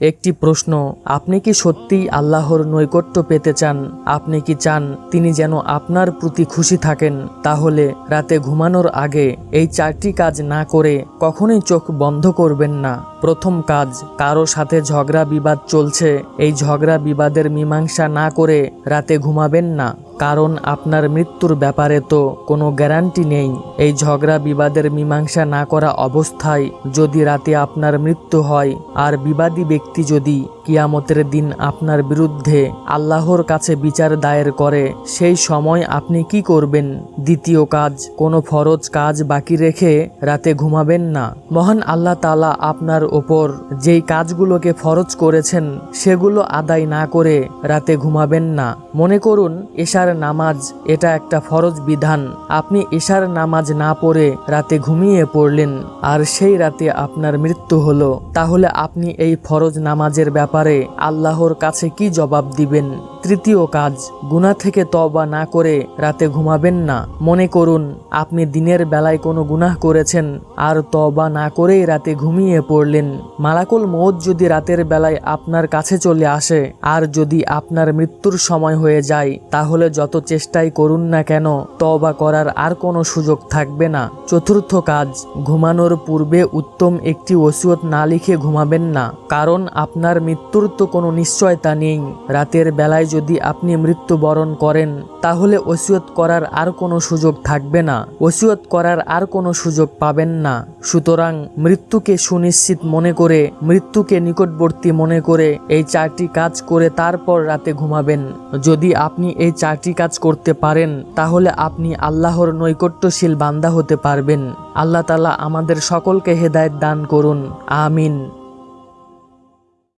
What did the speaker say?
একটি প্রশ্ন, আপনি কি সত্যিই আল্লাহর নৈকট্য পেতে চান? আপনি কি চান তিনি যেন আপনার প্রতি খুশি থাকেন? তাহলে রাতে ঘুমানোর আগে এই চারটি কাজ না করে কখনোই চোখ বন্ধ করবেন না। প্রথম কাজ, কারও সাথে ঝগড়া বিবাদ চলছে, এই ঝগড়া বিবাদের মীমাংসা না করে রাতে ঘুমাবেন না। কারণ আপনার মৃত্যুর ব্যাপারে তো কোনো গ্যারান্টি নেই। এই ঝগড়া বিবাদের মীমাংসা না করা অবস্থায় যদি রাতে আপনার মৃত্যু হয়, আর বিবাদী ব্যক্তি যদি কিয়ামতের দিন আপনার বিরুদ্ধে আল্লাহর কাছে বিচার দায়ের করে, সেই সময় আপনি কি করবেন? দ্বিতীয় কাজ, কোনো ফরজ কাজ বাকি রেখে রাতে ঘুমাবেন না। মহান আল্লাহ তালা আপনার ওপর যেই কাজগুলোকে ফরজ করেছেন, সেগুলো আদায় না করে রাতে ঘুমাবেন না। মনে করুন, এশার নামাজ এটা একটা ফরজ বিধান। আপনি এশার নামাজ না পড়ে রাতে ঘুমিয়ে পড়লেন, আর সেই রাতে আপনার মৃত্যু হলো। তাহলে আপনি এই ফরজ নামাজের ব্যাপারে আল্লাহর কাছে কি জবাব দিবেন? তৃতীয় কাজ, গুনাহ থেকে তবা না করে রাতে ঘুমাবেন না। মনে করুন, আপনি দিনের বেলায় কোনো গুনাহ করেছেন, আর তবা না করেই রাতে ঘুমিয়ে পড়লেন। মালাকুল মৌত যদি রাতের বেলায় আপনার কাছে চলে আসে, আর যদি আপনার মৃত্যুর সময় হয়ে যায়, তাহলে যত চেষ্টাই করুন না কেন তবা করার আর কোনো সুযোগ থাকবে না। চতুর্থ কাজ, ঘুমানোর পূর্বে উত্তম একটি ওসিয়ত না লিখে ঘুমাবেন না, কারণ আপনার মৃত্যুর তো কোনো নিশ্চয়তা নেই। রাতের বেলায় যদি আপনি মৃত্যুবরণ করেন, তাহলে ওসিয়ত করার আর কোনো সুযোগ থাকবে না। ওসিয়ত করার আর কোনো সুযোগ পাবেন না। সুতরাং মৃত্যুকে সুনিশ্চিত মনে করে, মৃত্যুকে নিকটবর্তী মনে করে এই চারটি কাজ করে তারপর রাতে ঘুমাবেন। যদি আপনি এই চারটি কাজ করতে পারেন, তাহলে আপনি আল্লাহর নৈকট্যশীল বান্দা হতে পারবেন। আল্লাহ তালা আমাদের সকলকে হেদায়েত দান করুন। আমিন।